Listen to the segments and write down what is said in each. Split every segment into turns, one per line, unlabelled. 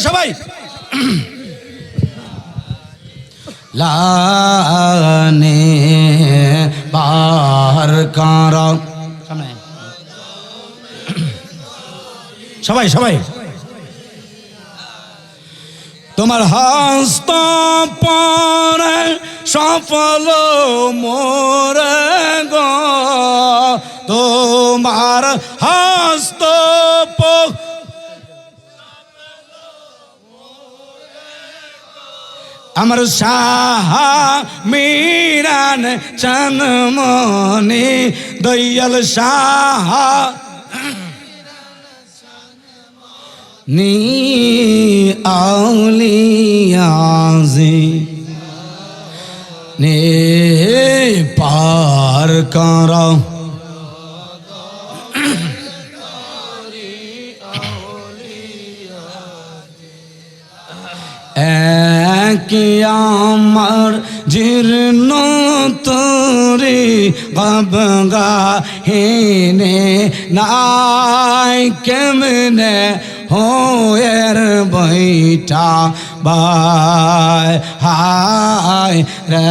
সবাই সবাই।
লানে বার কার।
সবাই সবাই।
তোমার হস্ত পরে সফল মোরে গো। তোমার হস্ত আমার সাহা মিরান চনমনি দয়াল সাহা নি আউলিয়াজি নে পার কর। একে আমার জীর্ণ তরি গবগা হেনে নাই? কেমনে হোয়ের বৈঠা বাই? হাই রে,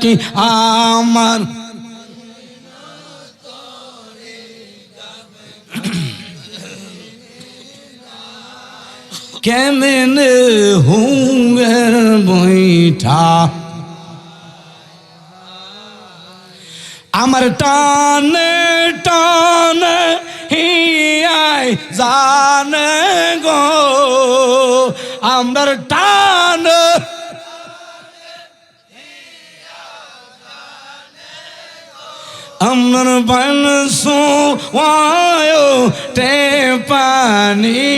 কি আমার কেমন হুঙ্গের বৈঠা? আমার টানে টানে হিয়াই জানে গো। আমার টান আমার বন সোয়ায়ো তে পানি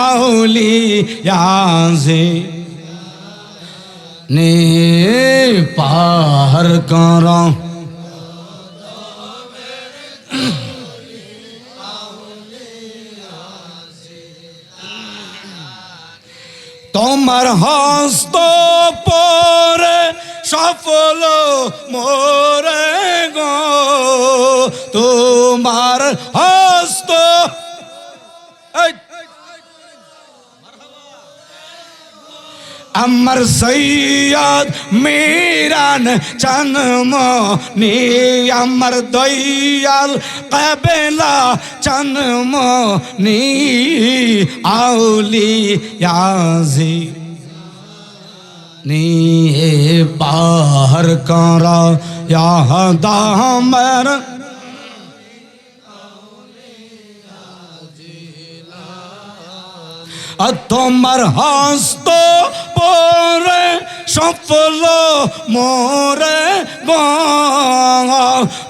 আউলি ইয়াজে নে পার কর তোমার হস্ত সফল মোরে গো, তোমার হস্ত। আমার সৈয়দ মিরান জন্ম নি আমার দয়াল কবেলা জন্ম নি আউলি ইয়াজি নি পার কর দামর আর তোমার হস্ত পরে সফল মোরে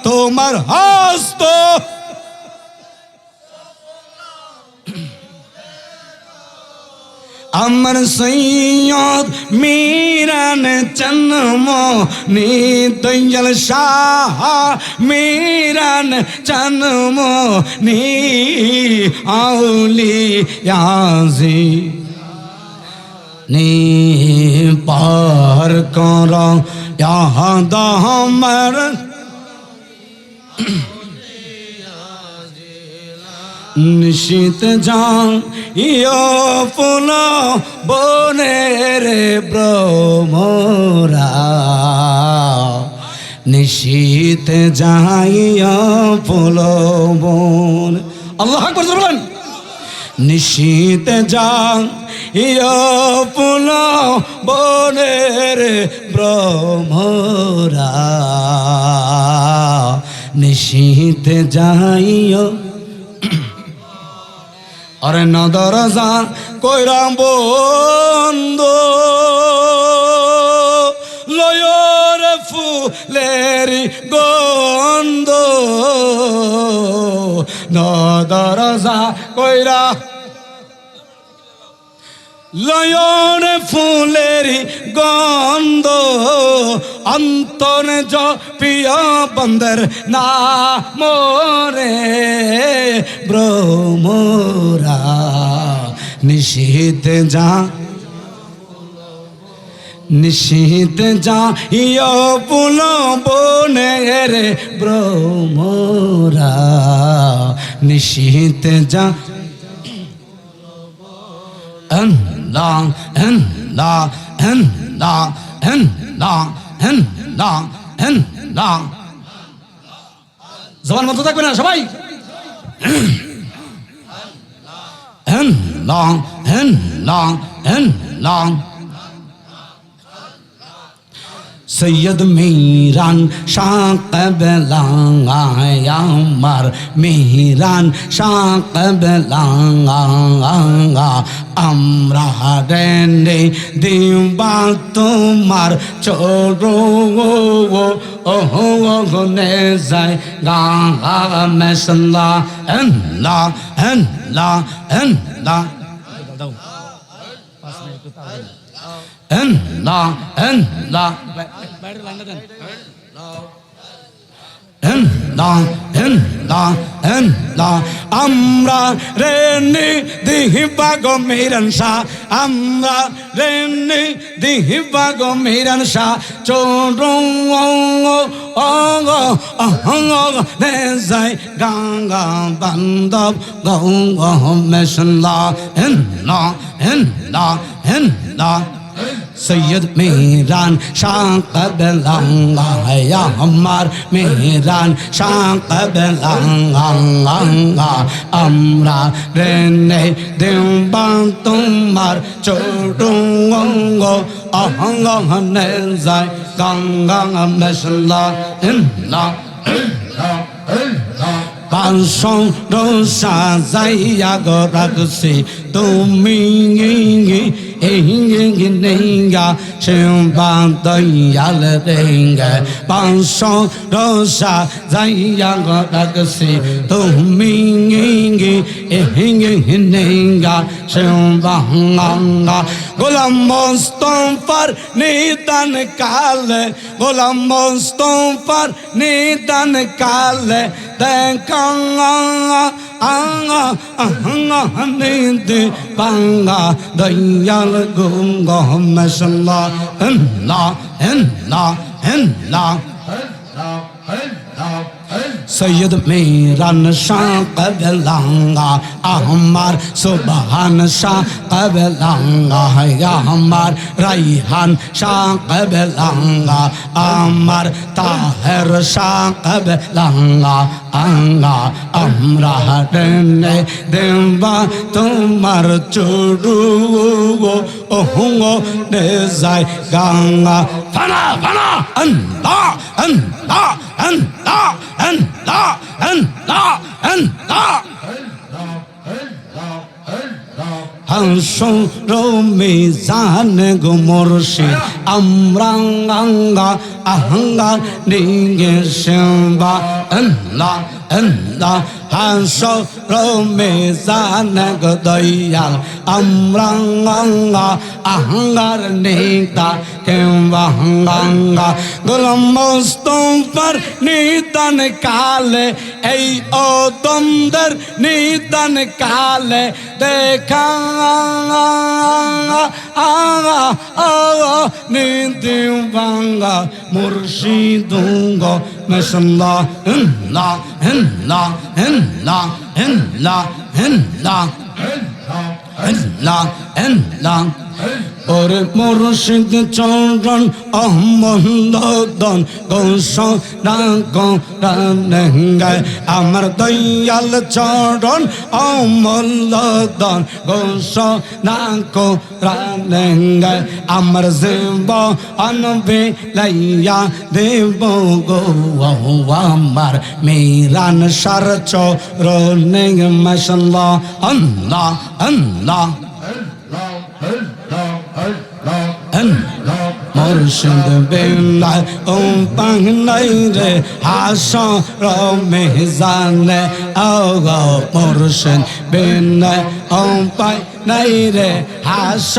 তোমার হস্ত আমার সৈয়দ মিরান জন্ম নি দয়াল শাহ মিরান জন্ম নি আউলি ইয়াজি নি পার কর ইয়াদ আমার নিশীত যাও ইয় ফুল বনের ব্রহ্মরা। নিশীত যাইয়া ফুল বন। আল্লাহ আকবার বলেন। নিশীত যাও ইয় ফুল বনের ব্রহ্মরা। নিশীত যাইয়া আরে না দরজা কইরাম বন্ধ। লয়র ফুলের গন্ধ। না দরজা কইরা লয়ন ফুলের গন্ধ। অন্তর জ প্রিয় বন্দর না মোরে। ব্রহ্মরা নিশীত যা নিশীত যা ইয় পুল বনে রে ব্রহ্মরা নিশীত যা long and long and long and জবান মতো থাকবে না সবাই? and long and long and long. Syed Miran সাঁকবেলাঙায় আমার মিরান সাঁকবেলাঙা আমরা রে দিবা তোমার চোর ওহনে যায় গা মেসলা হেনলা হেনলা হেনলা। দাও আমরা রেনি দিহিবা গম্ভীরন শাহ আমরা রেনি দিহিবা গম্ভীরন শাহ চোর অঙ্গ অহঙ্গ রে যাই গঙ্গা বান্ধব গৌ গহ মেশন লা হিন লা হিন সৈয়দ মেহরান শাকবলাঙ্গা আমার মেহরান শাকবলাঙ্গা আমরা রেনে দেবা তোমার চোটুঙ্গ অহঙ্গ হনে যায় যাইয়া গো তুমি inga Shimpan dayal ringa Pansho rosha zayang ragasi Tumi ingi inga Shimpan anga Gulam Mustafar nidan kale Gulam Mustafar nidan kale Dekang anga আঙা আঙা হামিদে পাঙ্গা দয়াল গুম গহম সল্লা হল্লা হল্লা হল্লা হল্লা হল্লা সৈয়দ মেরান শাহ কবলাঙ্গা আমার সুবহান শাহ কবলাঙ্গা আমার রাইহান শাহ কবলাঙ্গা আমার তাহের শাহ কবলাঙ্গা আঙ্গা আমরা টেনে দেবা তোমার চুড়ু ওহুঙ্গ নে যায় গঙ্গা ফানা ফানা আন্দা আন্দা أن لا أن لا أن لا أن لا হাসর মিজান গো মোরশি আমরা ahanga dinge shimba anna anna hanso rome zana godoyal amranganga ahangar nita kemba hanganga gulam mustafar nitan kale ei o donder nitan kale dekha anga anga anga nindim vanga বাঙ্গা মুর্শিদুঙ্গ মেসল্লা হেনলা হেনলা হেনলা হেনলা হেনলা হেনলা হেনলা ওরে মুর্শিদ চরণ অহমদন গৌস আমার দয়াল চরণ অমলদন গৌস না আমার জীব অনবে লাইয়া দেব গো আমার মেরান সার চরণ মশলা আল্লাহ আল্লাহ। মুর্শিদ বেলা ও পাহনাই রে হাসর মেহজান ও মুর্শিদ বেলা পাই নাই রে হাস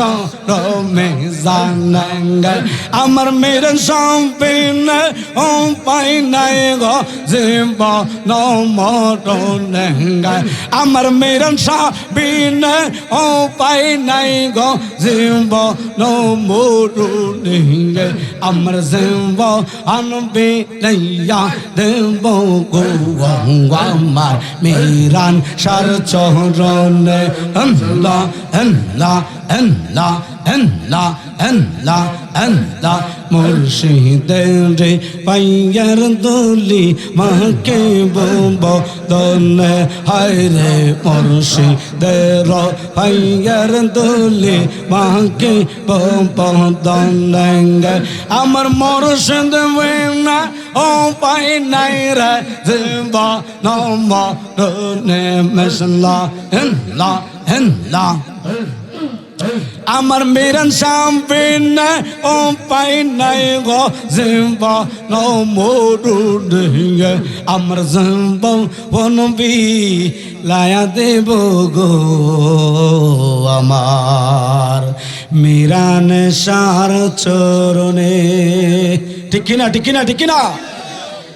রমে জানে আমার মেরে সম্পিন ও পাই নাই গো জীব নমরণ আমার মেরে সাবিন ও পাই নাই গো জীব নমরণ আমার জীব আনবে লাইয়া দেব গো আমার মেরান সার চরণ الله الله الله الله الله الله মুর্শিদ রে পাইয়ার দলি মাকে বোব দলে হায় রে মুর্শিদ র পাইয়ার দলি মাকে বোব দলে আমার মুর্শিদ না ও পাই নাই রে জিবা নম রে মশলা লা হেনলা আমার মেরন সামনে ও পাই নাই গো, জিম্বা নো মোরু ঢেঙ্গে। আমার জিম্বা বনবি লায়া দেব গো, আমার মিরান সার চরণে। ঠিক কিনা ঠিক কিনা ঠিক কিনা?